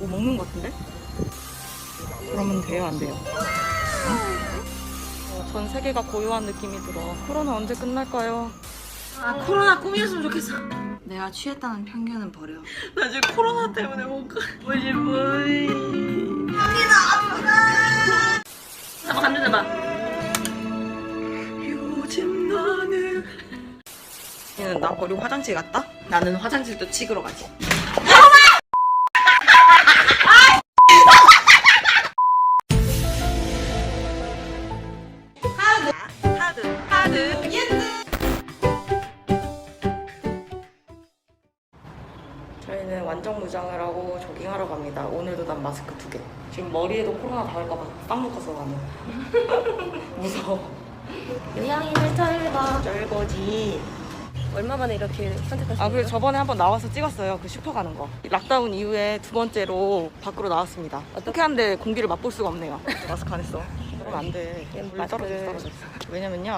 뭐 먹는 것 같은데? 그러면 돼요, 안 돼요? 어, 전 세계가 고요한 느낌이 들어. 코로나 언제 끝날까요? 아 코로나 꿈이었으면 좋겠어. 내가 취했다는 편견은 버려. 나 지금 코로나 때문에 못 가. 뭐지 뭐지. 형이나 아프다. 잠깐 감정 잡아. 요즘 너는 얘는 나 버리고 화장실 갔다? 나는 화장실도 찍으러 가지. 코로나 닿을까봐 딱 묶어서 가는. 무서워. 요양인을 털봐 쩔거지. 얼마 만에 이렇게 선택하신 아? 그리고 저번에 한번 나와서 찍었어요. 그 슈퍼 가는 거. 락다운 이후에 두 번째로 밖으로 나왔습니다. 어떻게 하는데 공기를 맛볼 수가 없네요. 마스크 안 했어. 그러면 안 돼. 예, 물 마스크를- 떨어져, 떨어져. 왜냐면요.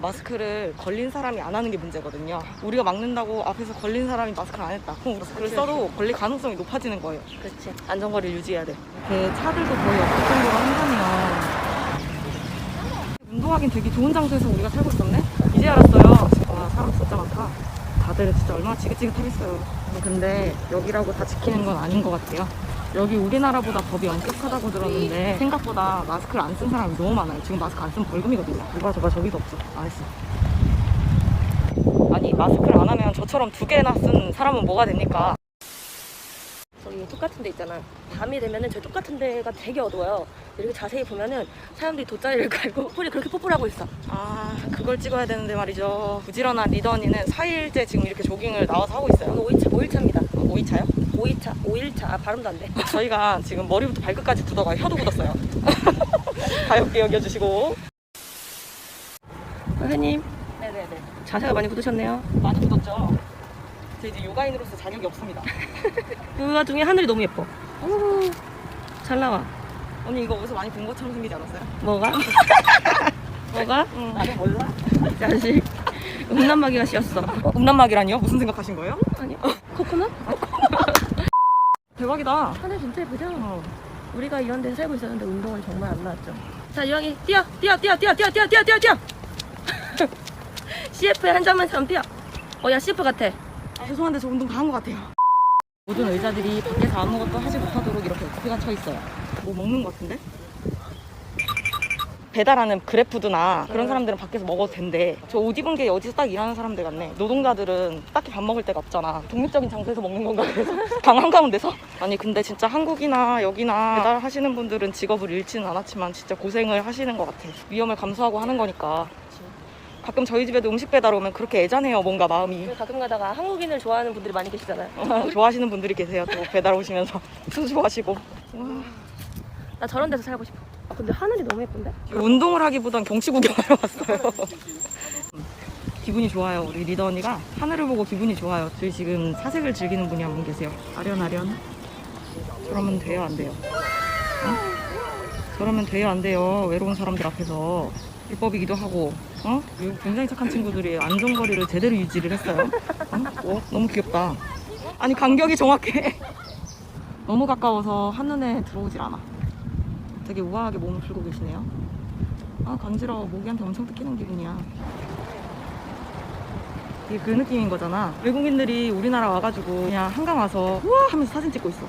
마스크를 걸린 사람이 안 하는 게 문제거든요. 우리가 막는다고 앞에서 걸린 사람이 마스크를 안 했다. 그럼 마스크를 써도 걸릴 가능성이 높아지는 거예요. 그렇지 안전거리를 유지해야 돼. 그 차들도 거의 없을 정도로 한산이야. 운동하긴 되게 좋은 장소에서 우리가 살고 있었네? 이제 알았어요. 와, 사람 진짜 많다. 다들 진짜 얼마나 지긋지긋하겠어요. 근데 여기라고 다 지키는 건 아닌 것 같아요. 여기 우리나라보다 법이 엄격하다고 들었는데 생각보다 마스크를 안 쓴 사람이 너무 많아요. 지금 마스크 안 쓰면 벌금이거든요. 누가 저가 저기도 없어. 안 했어. 아니 마스크를 안 하면 저처럼 두 개나 쓴 사람은 뭐가 됩니까? 저기 똑같은 데 있잖아. 밤이 되면은 저 똑같은 데가 되게 어두워요. 이렇게 자세히 보면은 사람들이 돗자리를 갈고 폴이 그렇게 뽀뽀하고 있어. 아 그걸 찍어야 되는데 말이죠. 부지런한 리더 언니는 4일째 지금 이렇게 조깅을 나와서 하고 있어요. 오늘 5일차 5일차입니다. 5일차요? 5일차 5일차. 아 발음도 안 돼. 저희가 지금 머리부터 발끝까지 굳어가 혀도 굳었어요. 가볍게 여겨주시고. 선생님 네네네. 자세가 많이 굳으셨네요. 많이 굳었죠 저 이제 요가인으로서 자격이 없습니다. 그 와중에 하늘이 너무 예뻐. 오, 잘 나와. 언니 이거 어디서 많이 본 것처럼 생기지 않았어요? 뭐가? 뭐가? 응. 나는 몰라. 자식. 음란마귀가 씌었어. 어, 음란마귀라니요? 무슨 생각하신 거예요? 아니요. 어, 코코넛? 어, 대박이다. 하늘 진짜 예쁘죠? 어. 우리가 이런 데 살고 있었는데 운동을 정말 안 나왔죠. 자, 이왕이 뛰어, 뛰어, 뛰어, 뛰어, 뛰어, 뛰어, 뛰어, 뛰어. 뛰어! CF의 한 장만처럼 뛰어. 어, 야, CF 같아. 아, 죄송한데 저 운동 다 한 것 같아요. 모든 의자들이 밖에서 아무것도 하지 못하도록 이렇게 커피가 쳐 있어요. 뭐 먹는 것 같은데? 배달하는 그래프드나 그런 사람들은 밖에서 먹어도 된대. 저 옷 입은 게 어디서 딱 일하는 사람들 같네. 노동자들은 딱히 밥 먹을 데가 없잖아. 독립적인 장소에서 먹는 건가 그래서? 방 한가운데서? 아니 근데 진짜 한국이나 여기나 배달하시는 분들은 직업을 잃지는 않았지만 진짜 고생을 하시는 것 같아. 위험을 감수하고 하는 거니까 가끔 저희 집에도 음식 배달 오면 그렇게 애잔해요 뭔가 마음이 가끔 가다가 한국인을 좋아하는 분들이 많이 계시잖아요. 어, 좋아하시는 분들이 계세요. 또 배달 오시면서 수고하시고. 나 저런 데서 살고 싶어. 아, 근데 하늘이 너무 예쁜데? 운동을 하기보단 경치 구경하러 왔어요. 기분이 좋아요. 우리 리더 언니가 하늘을 보고 기분이 좋아요. 저희 지금 사색을 즐기는 분이 한 분 계세요. 아련아련. 저러면 돼요, 안 돼요? 어? 저러면 돼요, 안 돼요? 외로운 사람들 앞에서. 불법이기도 하고, 어? 굉장히 착한 친구들이 안전거리를 제대로 유지를 했어요. 어? 어? 너무 귀엽다. 아니, 간격이 정확해. 너무 가까워서 한눈에 들어오질 않아. 되게 우아하게 몸을 풀고 계시네요. 아 간지러워 모기한테 엄청 뜯기는 기분이야. 이게 그 느낌인 거잖아. 외국인들이 우리나라 와가지고 그냥 한강 와서 우와 하면서 사진 찍고 있어.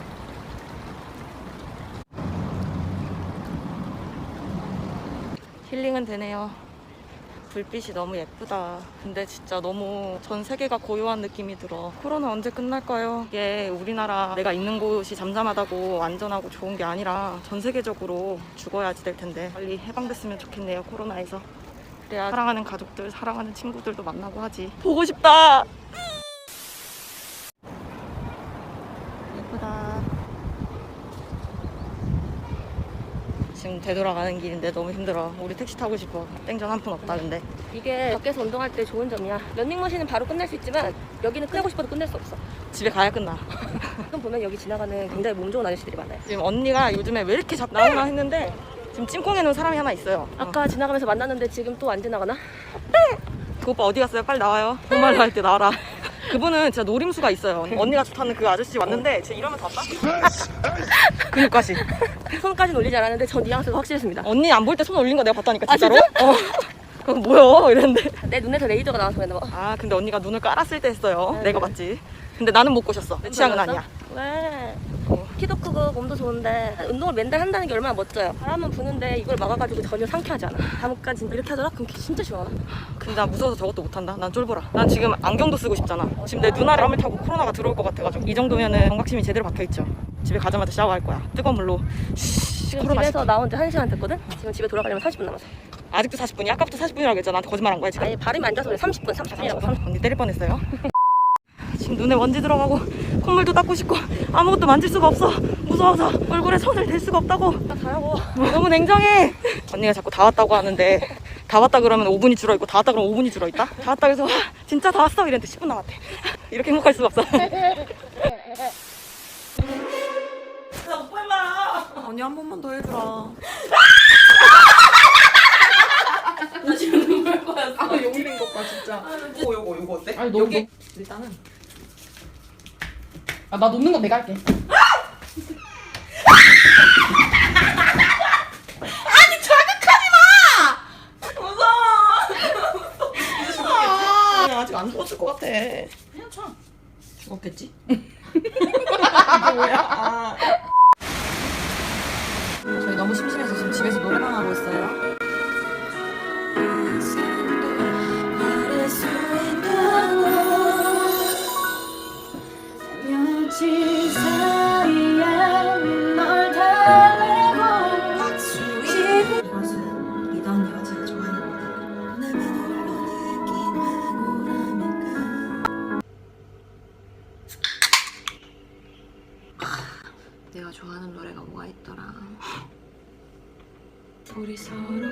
힐링은 되네요. 불빛이 너무 예쁘다. 근데 진짜 너무 전 세계가 고요한 느낌이 들어. 코로나 언제 끝날까요? 이게 우리나라 내가 있는 곳이 잠잠하다고 안전하고 좋은 게 아니라 전 세계적으로 죽어야지 될 텐데 빨리 해방됐으면 좋겠네요. 코로나에서. 그래야 사랑하는 가족들, 사랑하는 친구들도 만나고 하지. 보고 싶다. 예쁘다. 지금 되돌아가는 길인데 너무 힘들어. 우리 택시 타고 싶어. 땡전 한 푼 없다 근데. 이게 밖에서 운동할 때 좋은 점이야. 런닝머신은 바로 끝낼 수 있지만 여기는 끝내고 싶어도 끝낼 수 없어. 집에 가야 끝나. 지금 보면 여기 지나가는 굉장히 몸 좋은 아저씨들이 많아요. 지금 언니가 요즘에 왜 이렇게 자꾸 나오나 했는데 지금 찜꽁해 놓은 사람이 하나 있어요. 어. 아까 지나가면서 만났는데 지금 또 안 지나가나? 그 오빠 어디 갔어요? 빨리 나와요. 정말 나할 때 나와라. 그분은 진짜 노림수가 있어요. 언니가 좋다는 그 아저씨 왔는데 진짜 이러면서 왔다? 근육까지. 손까지 올리지 않았는데 전 뉘앙스가 확실했습니다. 언니 안 볼 때 손 올린 거 내가 봤다니까 아, 진짜로? 어. 그거 뭐야 이랬는데. 내 눈에서 레이저가 나와서 그랬나 봐. 아 근데 언니가 눈을 깔았을 때 했어요. 네, 내가 네. 봤지. 근데 나는 못 꼬셨어. 내 취향은? 아니야. 왜? 몸도 좋은데 운동을 맨날 한다는 게 얼마나 멋져요. 바람은 부는데 이걸 막아가지고 전혀 상쾌하지 않아. 진짜 이렇게 하더라? 그럼 진짜 시원하다. 근데 나 무서워서 저것도 못한다. 난 쫄보라. 난 지금 안경도 쓰고 싶잖아. 지금 내 눈알에 람을 타고 코로나가 들어올 것 같아가지고 이 정도면은 경각심이 제대로 박혀있죠. 집에 가자마자 샤워할 거야. 뜨거운 물로 쉬 지금 코로나 집에서 나온 지 1시간 됐거든? 지금 집에 돌아가려면 30분 남았어. 아직도 40분이 아까부터 40분이라고 했잖아. 나한테 거짓말한 거야 지금. 아니 발음이 안 좋아서 그래. 30분, 30분이라고. 30분. 언니 때릴 뻔했어요. 지금 눈에 먼지 들어가고 콧물도 닦고 싶고 아무것도 만질 수가 없어. 무서워서 얼굴에 손을 댈 수가 없다고. 나 가라고. 너무 냉정해. 언니가 자꾸 다 왔다고 하는데 다 왔다 그러면 5분이 줄어 있고 다 왔다 그러면 5분이 줄어 있다. 다 왔다 그래서 와, 진짜 다 왔어 이랬는데 10분 남았대. 이렇게 행복할 수가 없어. 언니 한 번만 더 해주라. 나 지금 눈물 거였어. 아 용기인 것봐 진짜. 요거 요거 요거 어때? 아니, 너 여기 일단은. 아, 나 놓는 건 내가 할게. 안 죽었을 것 같아. 그냥 쳐. 죽었겠지? 이게 뭐야? 아. 저희 너무 심심해서 지금 집에서 노래방 하고 있어요. 있더라. 우리 서로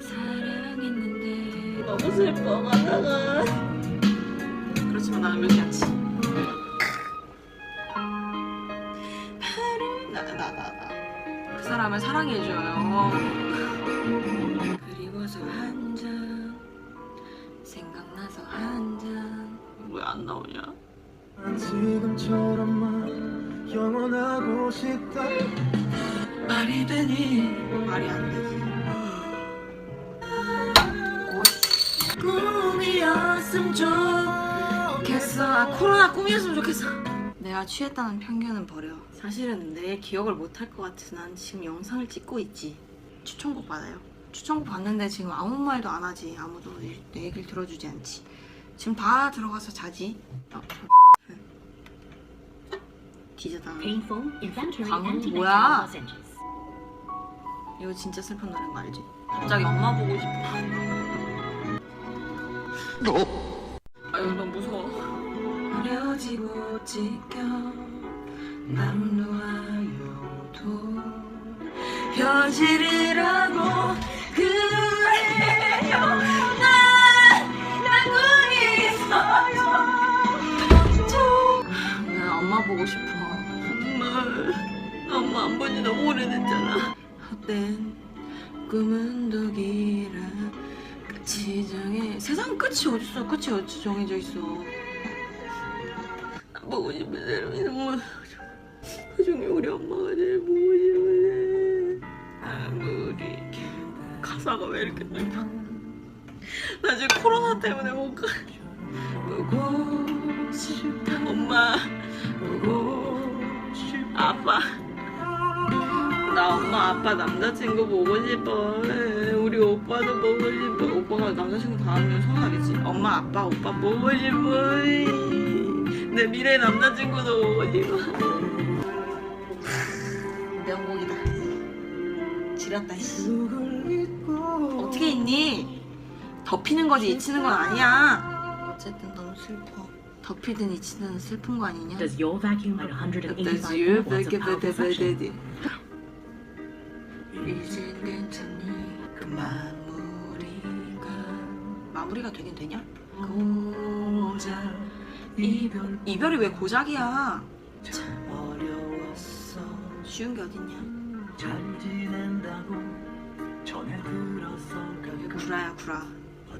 사랑했는데 너무 슬퍼, 가다가. 그렇지만 나는 몇 시간치. 나, 나, 나, 나. 그 사람을 사랑해줘요. 그리워서 한 잔 생각나서 한 잔 왜 안 나오냐? 지금처럼만 영원하고 싶다 말이 되니 말이 안 되지. 꿈이었음 좋겠어 아, 코로나 꿈이었으면 좋겠어. 내가 취했다는 편견은 버려. 사실은 내 기억을 못할 것 같아. 난 지금 영상을 찍고 있지. 추천곡 받아요. 추천곡 받는데 지금 아무 말도 안 하지. 아무도 내, 내 얘기를 들어주지 않지. 지금 다 들어가서 자지. 어, 방금 antenatal 뭐야? 이거 진짜 슬픈 노래인 거 알지? 갑자기 엄마 보고 싶어. 아유 너무 무서워. 찢겨 남루하여도 현실이 엄마 보고 싶어. 정말. 엄마 안 본지 너무 오래됐잖아. 헛된 꿈은 독이라 끝이 정해 세상 끝이 어딨어 끝이 어찌 정해져 있어 안 보고 싶은데 정말. 나중에 우리 엄마가 제일 보고 싶은데. 아무리. 가사가 왜 이렇게 슬퍼? 나 지금 코로나 때문에 못 가. 엄마, 아빠. 나 엄마, 아빠, 남자친구 보고 싶어. 우리 오빠도 보고 싶어. 오빠가 남자친구 다 하면 서운하겠지 엄마 아빠 오빠 뭐 보고 싶어. 내 미래 남자친구도 보고 싶어. 명곡이다 지렸다 어떻게 있니? 덮이는 거지 잊히는 건 아니야 어쨌든 너무 슬퍼 덮이든 잊히든 슬픈 거 아니냐? Does your vacuum at 185 Does your watts of powerful suction? 이젠 괜찮니? 그 마무리가 마무리가 되긴 되냐? 고작 이별. 이별이 왜 고작이야? 참 어려웠어. 쉬운 게 어딨냐? 잘 지낸다고 전해 들었어 이게 구라야 구라?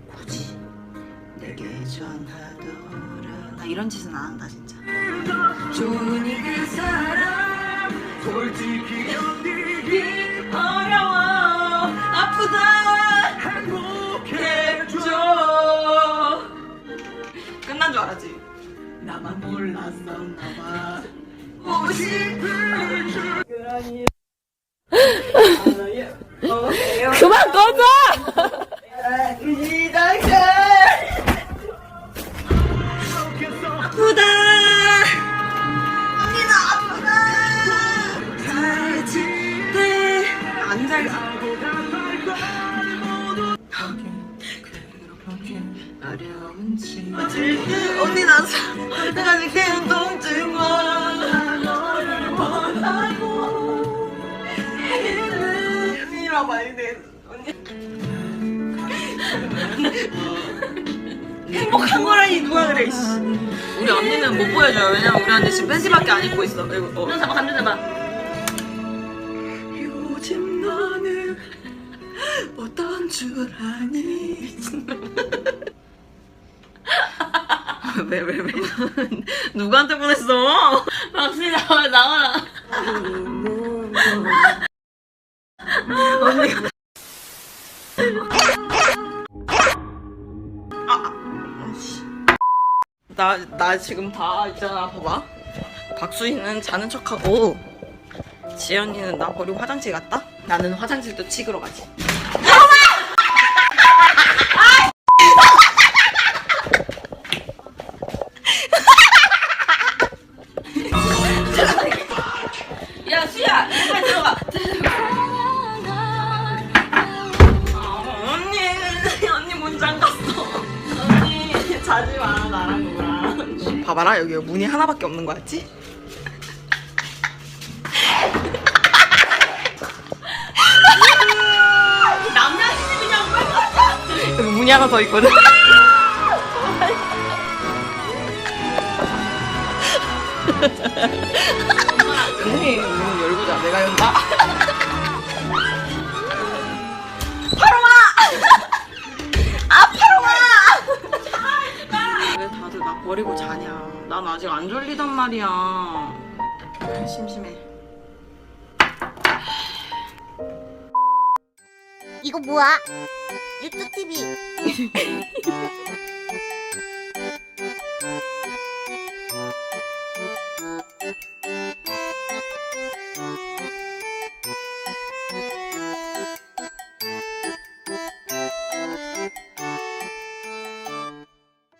굳이 내게 전하더라. 나 이런 짓은 안 한다 진짜. 좋으니 그 사람 솔직히 어려워 아프다. 행복해져 끝난 줄 알았지? 나만 몰랐었나봐 보고 싶은 줄 언니 나 사- 내가 너를 원하고 언니라 돼 언니 행복한 거라니 누가 그래. 우리 언니는 못 보여줘요 왜냐면 우리 언니 지금 팬티밖에 안 입고 있어 그리고 어. 감정 잡아, 감정 잡아. 어떤 줄 아니? 왜, 왜, 왜? 누구한테 보냈어? 박수 나와, 나와라. 언니가. 나, 나 지금 다 있잖아, 봐봐. 박수희는 자는 척하고, 지연이는 나 버리고 화장실 갔다? 나는 화장실도 찍으러 가지. 봐봐라, 여기 문이 하나밖에 없는 거 같지? 남자 빨리! 여기 문이 하나 더 있거든. 언니, 문 열고 자. 내가 연다. 버리고 자냐? 난 아직 안 졸리단 말이야. 아, 심심해. 이거 뭐야? 유튜브 TV.